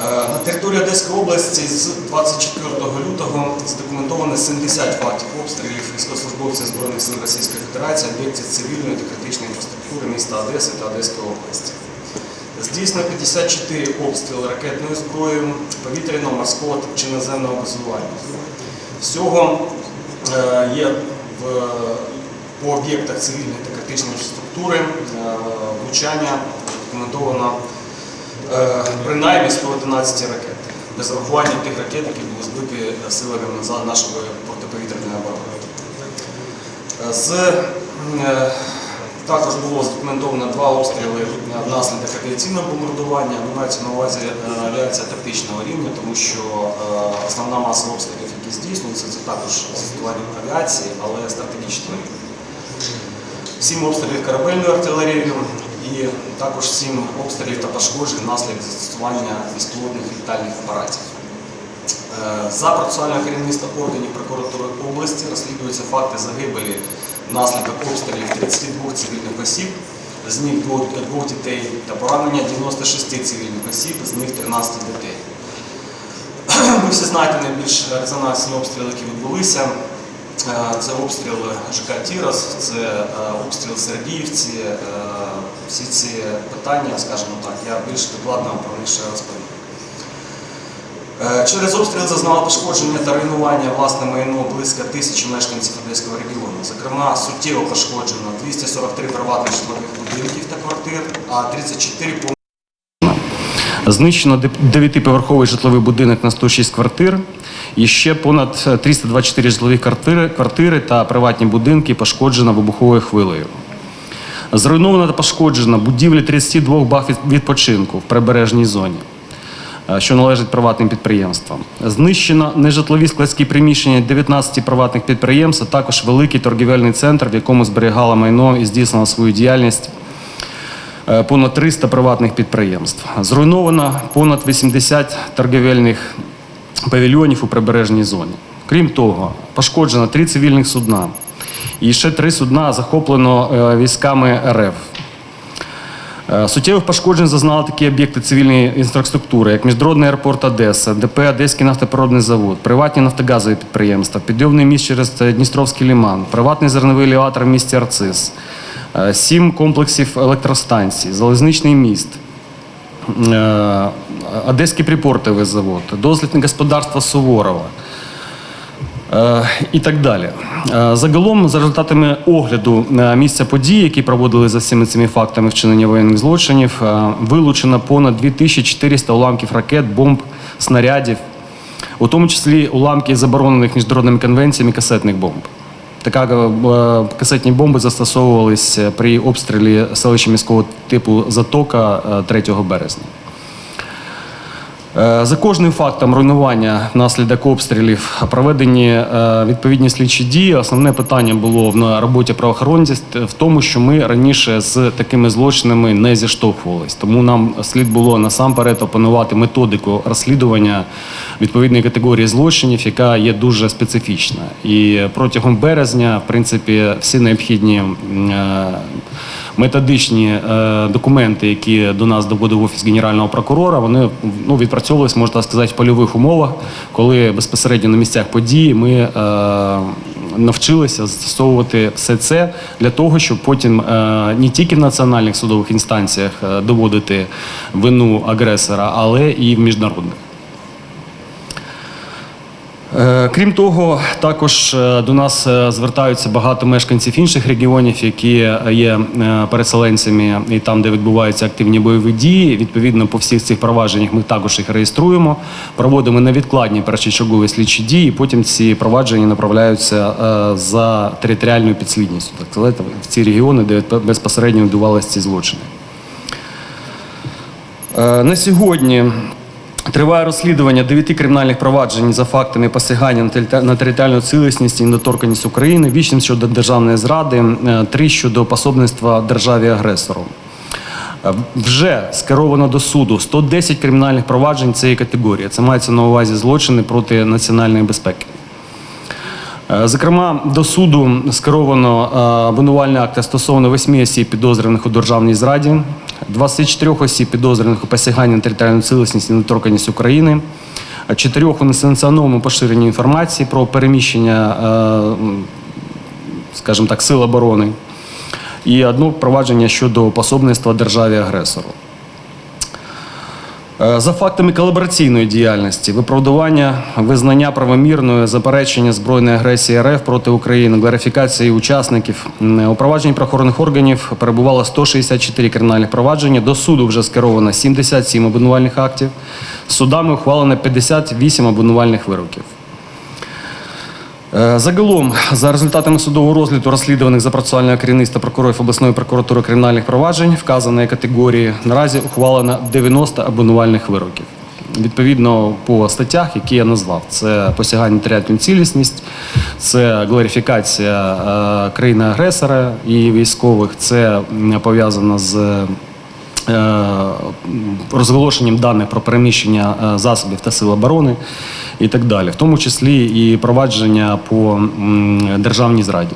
Е, На території Одеської області з 24 лютого задокументовано 70 фактів обстрілів військовослужбовців Збройних сил Російської Федерації, об'єктів цивільної та критичної інфраструктури міста Одеси та Одеської області. Здійснено 54 обстріли ракетною зброєю, повітряного, морського чи наземного базування. Всього е, є в, по об'єктах цивільної та критичної інфраструктури е, влучання документовано е, принаймні 111 ракет, без врахування тих ракет, які були збиті силами за- нашої протиповітряної оборони. Е, З, е, також було задокументовано два обстріли внаслідок авіаційного бомбардування. Мається на увазі е, авіація тактичного рівня, тому що е, основна маса обстрілів, які здійснюються, це також застосування авіації, але стратегічного рівня. Сім обстрілів корабельною артилерією і також сім обстрілів та пошкоджень внаслідок застосування безпілотних літальних апаратів. Е, За процесуального керівництва органів прокуратури області розслідуються факти загибелі внаслідок обстрілів 32 цивільних осіб, з них двох, дітей та поранення 96 цивільних осіб, з них 13 дітей. Ви всі знаєте найбільш резонансні обстріли, які відбулися. Е, Це обстріл ЖК Тірос, це обстріл Сергіївці. Е, Всі ці питання, скажімо так, я більш докладно про них ще розповім. Е, Через обстріл зазнало пошкодження та руйнування власне майно близько тисячі мешканців Одеського регіону. Зокрема, суттєво пошкоджено 243 приватних житлових будинків та квартир, а 34 повністю Знищено дев'ятиповерховий житловий будинок на 106 квартир. І ще понад 324 житлові квартири, квартири та приватні будинки пошкоджено вибуховою хвилею. Зруйновано та пошкоджено будівлі 32 бах відпочинку в прибережній зоні, е, що належить приватним підприємствам. Знищено нежитлові складські приміщення 19 приватних підприємств, а також великий торгівельний центр, в якому зберігало майно і здійснила свою діяльність е, понад 300 приватних підприємств. Зруйновано понад 80 торгівельних павільйонів у прибережній зоні. Крім того, пошкоджено три цивільних судна. І ще три судна захоплено е, військами РФ. Е, Суттєвих пошкоджень зазнали такі об'єкти цивільної інфраструктури, як Міжнародний аеропорт Одеса, ДП Одеський нафтопроводний завод, приватні нафтогазові підприємства, підйомний міст через е, Дністровський ліман, приватний зерновий елеватор в місті Арцис, сім комплексів електростанцій, залізничний міст, Одеський припортовий завод, дослідне господарство Суворова. Е, і так далі. Е, Загалом, за результатами огляду е, місця події, які проводили за всіми цими фактами вчинення воєнних злочинів, е, вилучено понад 2400 уламків ракет, бомб, снарядів, у тому числі уламки заборонених міжнародними конвенціями касетних бомб. Така е, касетні бомби застосовувались при обстрілі селища міського типу Затока е, 3 березня. Е, За кожним фактом руйнування внаслідок обстрілів проведені е, відповідні слідчі дії. Основне питання було на роботі правоохоронців в тому, що ми раніше з такими злочинами не зіштовхувались. Тому нам слід було насамперед опанувати методику розслідування відповідної категорії злочинів, яка є дуже специфічна. І протягом березня, в принципі, всі необхідні е, методичні е, документи, які до нас доводив офіс генерального прокурора, вони ну, відпрацьовувалися, можна сказати, в польових умовах, коли безпосередньо на місцях події ми е, навчилися застосовувати все це для того, щоб потім е, не тільки в національних судових інстанціях доводити вину агресора, але і в міжнародних. Е, Крім того, також е, до нас е, звертаються багато мешканців інших регіонів, які є переселенцями, і там, де відбуваються активні бойові дії. Відповідно, по всіх цих провадженнях ми також їх реєструємо, проводимо невідкладні першочергові слідчі дії. Потім ці провадження направляються за територіальною підслідністю, так сказати, в ці регіони, де безпосередньо відбувалися ці злочини. На сьогодні триває розслідування дев'яти кримінальних проваджень за фактами посягання на територіальну цілісність і недоторканність України, вісім щодо державної зради, е, три щодо пособництва державі-агресору. Е, Вже скеровано до суду 110 кримінальних проваджень цієї категорії. Це мається на увазі злочини проти національної безпеки. Е, Зокрема, до суду скеровано е, обвинувальний акт стосовно восьми осіб підозрюваних у державній зраді, 24 осіб підозрюваних у посяганні на територіальну цілісність і недоторканність України, чотирьох у несанкціонованому поширенні інформації про переміщення, е, скажімо так, сил оборони, і одне провадження щодо пособництва державі-агресору. Е, За фактами колабораційної діяльності, виправдування, визнання правомірної, заперечення збройної агресії РФ проти України, гларифікації учасників упроваджень у провадженні органів перебувало 164 кримінальних провадження. До суду вже скеровано 77 обвинувальних актів. Судами ухвалено 58 обвинувальних вироків. Е, Загалом, за результатами судового розгляду розслідуваних за процесуального керівництва прокурорів обласної прокуратури кримінальних проваджень вказаної категорії наразі ухвалено 90 обвинувальних вироків. Відповідно по статтях, які я назвав, це посягання на цілісність, це глорифікація е, країни-агресора і військових, це пов'язано з розголошенням даних про переміщення е, засобів та сил оборони і так далі, в тому числі і провадження по державній зраді.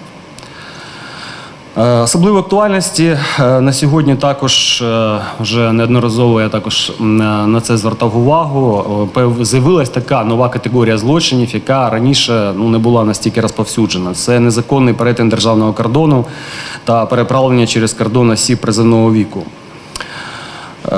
Е, Особливої актуальності е, на сьогодні також е, вже неодноразово я також на це звертав увагу. Е, З'явилась така нова категорія злочинів, яка раніше ну, не була настільки розповсюджена. Це незаконний перетин державного кордону та переправлення через кордон осіб призовного віку. Е,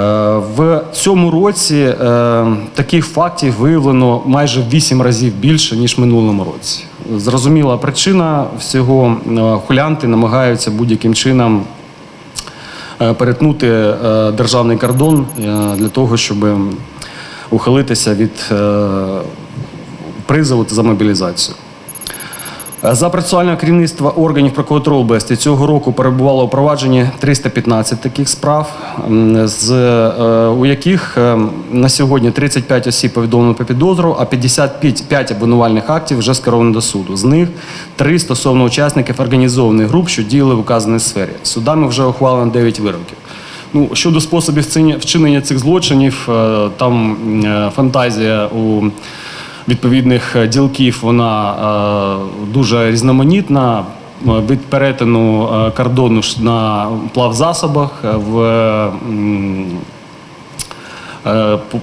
В цьому році е, таких фактів виявлено майже в 8 разів більше, ніж минулому році. Зрозуміла причина всього. Е, Хулянти намагаються будь-яким чином перетнути державний кордон для того, щоб ухилитися від призову за мобілізацію. За процесуального керівництва органів прокуратури області цього року перебувало у провадженні 315 таких справ, з, е, у яких е, на сьогодні 35 осіб повідомлено про підозру, а 55 5 обвинувальних актів вже скеровано до суду. З них три стосовно учасників організованих груп, що діяли в указаній сфері. Судами вже ухвалено 9 вироків. Ну, щодо способів вчинення- цих злочинів, е, там е, фантазія у відповідних е, ділків вона е, дуже різноманітна. Е, Від перетину кордону на плавзасобах в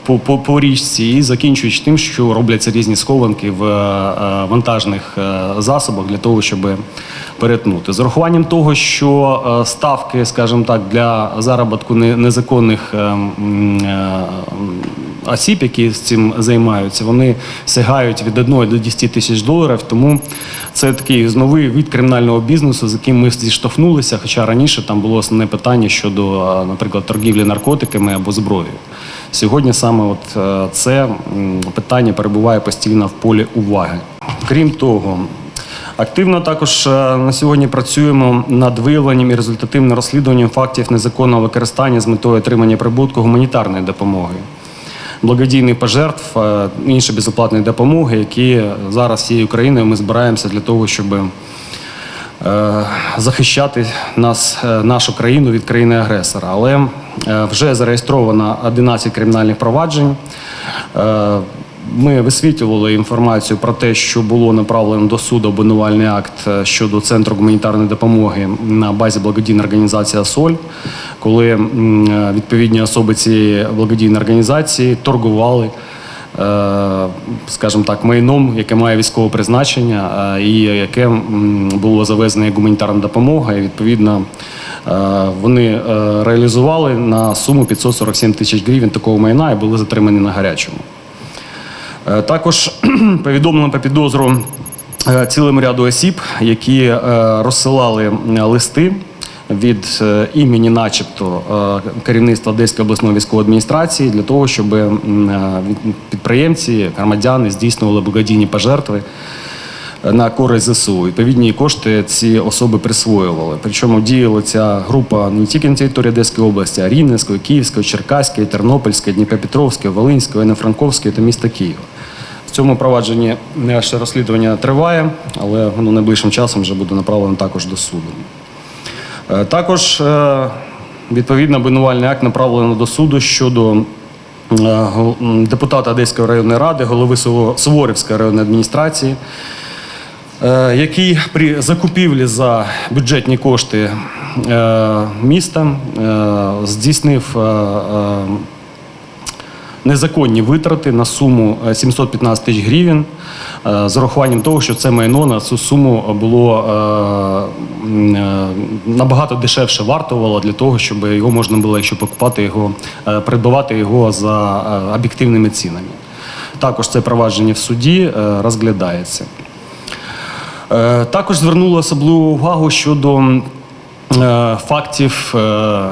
по, по, по, річці і закінчуючи тим, що робляться різні схованки в вантажних засобах для того, щоб перетнути. З урахуванням того, що ставки, скажімо так, для заробітку незаконних осіб, які з цим займаються, вони сягають від 1 до 10 тисяч доларів. Тому це такий новий від кримінального бізнесу, з яким ми зіштовхнулися. Хоча раніше там було основне питання щодо, наприклад, торгівлі наркотиками або зброєю. Сьогодні саме от е, це питання перебуває постійно в полі уваги. Крім того, Активно також е, на сьогодні працюємо над виявленням і результативним розслідуванням фактів незаконного використання з метою отримання прибутку гуманітарної допомоги, благодійних пожертв, інші іншої безоплатної допомоги, які зараз всією Україною ми збираємося для того, щоб е, захищати нас, е, нашу країну від країни-агресора. Але е, вже зареєстровано 11 кримінальних проваджень. Ми висвітлювали інформацію про те, що було направлено до суду обвинувальний акт е, щодо центру гуманітарної допомоги на базі благодійної організації «Асоль», коли е, відповідні особи цієї благодійної організації торгували е, скажімо так, майном, яке має військове призначення, і яке було завезено як гуманітарна допомога. І відповідно вони реалізували на суму 547 тисяч гривень такого майна і були затримані на гарячому. Е, Також повідомлено про підозру е, цілому ряду осіб, які е, розсилали листи від імені, начебто, керівництва Одеської обласної військової адміністрації для того, щоб підприємці, громадяни здійснювали благодійні пожертви на користь ЗСУ. Відповідні кошти ці особи присвоювали. Причому діяла ця група не тільки на території Одеської області, а Рівненської, Київської, Черкаської, Тернопільської, Дніпропетровської, Волинської, Івано-Франковської та міста Києва. В цьому провадженні ще розслідування триває, але воно найближчим часом вже буде направлено також до суду. Е, Також е, відповідно обвинувальний акт направлено до суду щодо е, депутата Одеської районної ради, голови Суворівської районної адміністрації, який при закупівлі за бюджетні кошти міста здійснив незаконні витрати на суму е, 715 тисяч гривень е, з урахуванням того, що це майно на цю суму було е, е, набагато дешевше вартувало для того, щоб його можна було, якщо покупати його, е, придбавати його за е, об'єктивними цінами. Також це провадження в суді е, розглядається. Е, Також звернули особливу увагу щодо е, фактів е, е,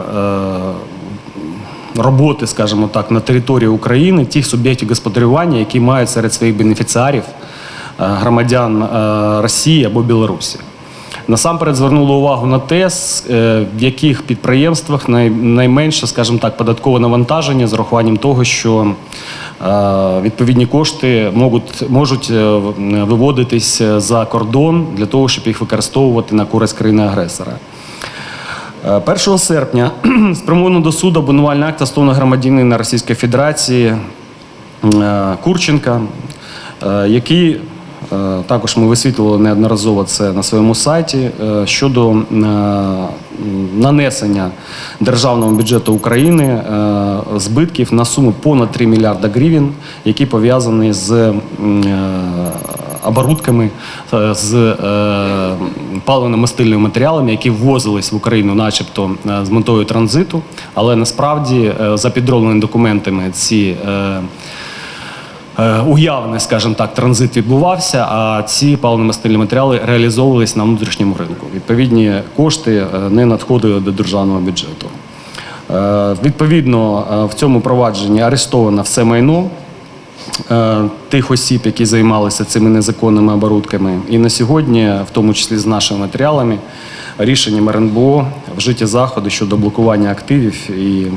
роботи, скажімо так, на території України тих суб'єктів господарювання, які мають серед своїх бенефіціарів е, громадян е, Росії або Білорусі. Насамперед звернули увагу на те, е, в яких підприємствах найменше, скажімо так, податкове навантаження з урахуванням того, що е, відповідні кошти можуть, можуть е, виводитись е, за кордон для того, щоб їх використовувати на користь країни-агресора. Е, 1 серпня спрямовано до суду обвинувальний акт стосовно громадянина Російської Федерації е, Курченка, е, який е, також ми висвітлювали неодноразово це на своєму сайті е, щодо е, нанесення державного бюджету України е, збитків на суму понад 3 мільярда гривень, які пов'язані з е, оборудками е, з е, паливно-мастильними матеріалами, які ввозились в Україну, начебто е, з метою транзиту, але насправді е, за підробленими документами ці. е, Уявний, скажімо так, транзит відбувався, а ці паливно-мастильні матеріали реалізовувались на внутрішньому ринку. Відповідні кошти не надходили до державного бюджету. Відповідно, в цьому провадженні арештовано все майно тих осіб, які займалися цими незаконними оборудками. І на сьогодні, в тому числі з нашими матеріалами, рішенням РНБО вжиті заходи щодо блокування активів і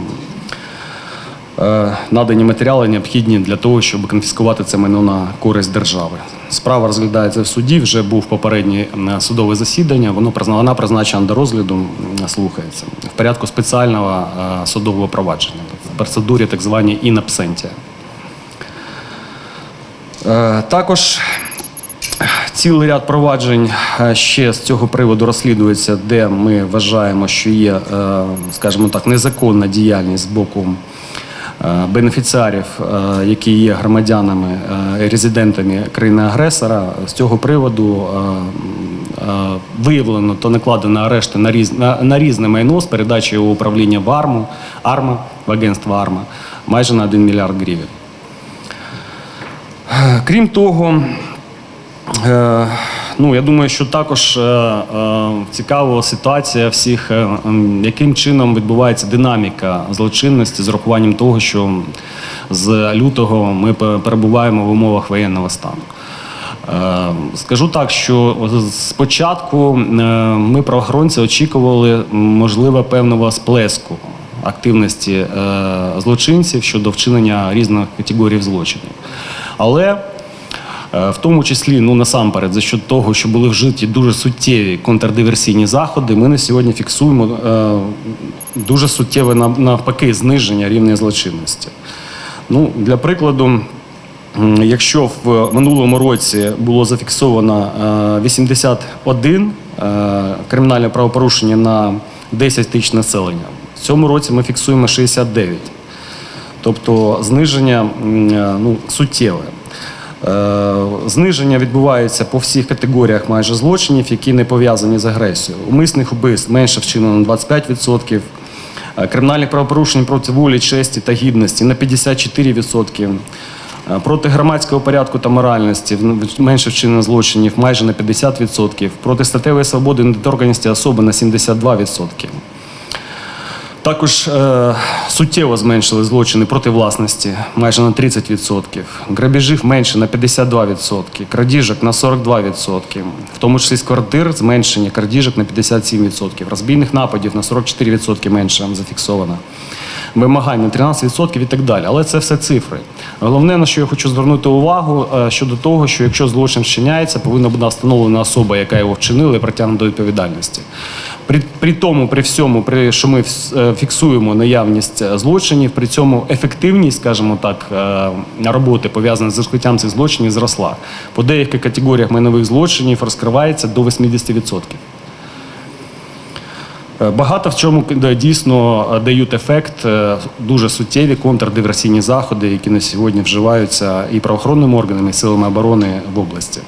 е, надані матеріали необхідні для того, щоб конфіскувати це майно на користь держави. Справа розглядається в суді. Вже був попереднє е, судове засідання. Воно вона призначена до розгляду, слухається в порядку спеціального е, судового провадження в процедурі так званій. Е, Також цілий ряд проваджень е, ще з цього приводу розслідується, де ми вважаємо, що є, е, скажімо так, незаконна діяльність з боку е, бенефіціарів, е, які є громадянами е, резидентами країни-агресора. З цього приводу е, е, виявлено та накладено арешти на, різ, на, різне майно з передачею у управління в АРМу, АРМА, в агентство АРМА майже на 1 мільярд гривень. Е, Крім того, е, ну, я думаю, що також е, цікава ситуація всіх, яким чином відбувається динаміка злочинності з урахуванням того, що з лютого ми перебуваємо в умовах воєнного стану. Скажу так, що спочатку ми, правоохоронці, очікували можливо певного сплеску активності злочинців щодо вчинення різних категорій злочинів. Але е, в тому числі, ну насамперед, за що того, що були вжиті дуже суттєві контрдиверсійні заходи, ми на сьогодні фіксуємо е, дуже суттєве нав- навпаки зниження рівня злочинності. Ну, для прикладу, якщо в минулому році було зафіксовано е, 81 е, кримінальне правопорушення на 10 тисяч населення, в цьому році ми фіксуємо 69. Тобто зниження е, ну, суттєве. Е, Зниження відбувається по всіх категоріях майже злочинів, які не пов'язані з агресією. Умисних вбивств менше вчинено на 25%, е, кримінальних правопорушень проти волі, честі та гідності на 54%. Е, Проти громадського порядку та моральності менше вчинено злочинів майже на 50%, проти статевої свободи і недоторканності особи на 72%. Також е, суттєво зменшили злочини проти власності майже на 30%, грабіжів менше на 52%, крадіжок на 42%, в тому числі з квартир зменшення крадіжок на 57%, розбійних нападів на 44% менше зафіксовано, вимагань на 13% і так далі. Але це все цифри. Головне, на що я хочу звернути увагу е, щодо того, що якщо злочин вчиняється, повинна бути встановлена особа, яка його вчинила, і притягнена до відповідальності. При, при тому, при всьому, при що ми е, фіксуємо наявність е, злочинів, при цьому ефективність, скажімо так, е, роботи пов'язаної з розкриттям цих злочинів зросла. По деяких категоріях майнових злочинів розкривається до 80%. Е, Багато в чому дійсно дають ефект дуже суттєві контрдиверсійні заходи, які на сьогодні вживаються і правоохоронними органами, і силами оборони в області.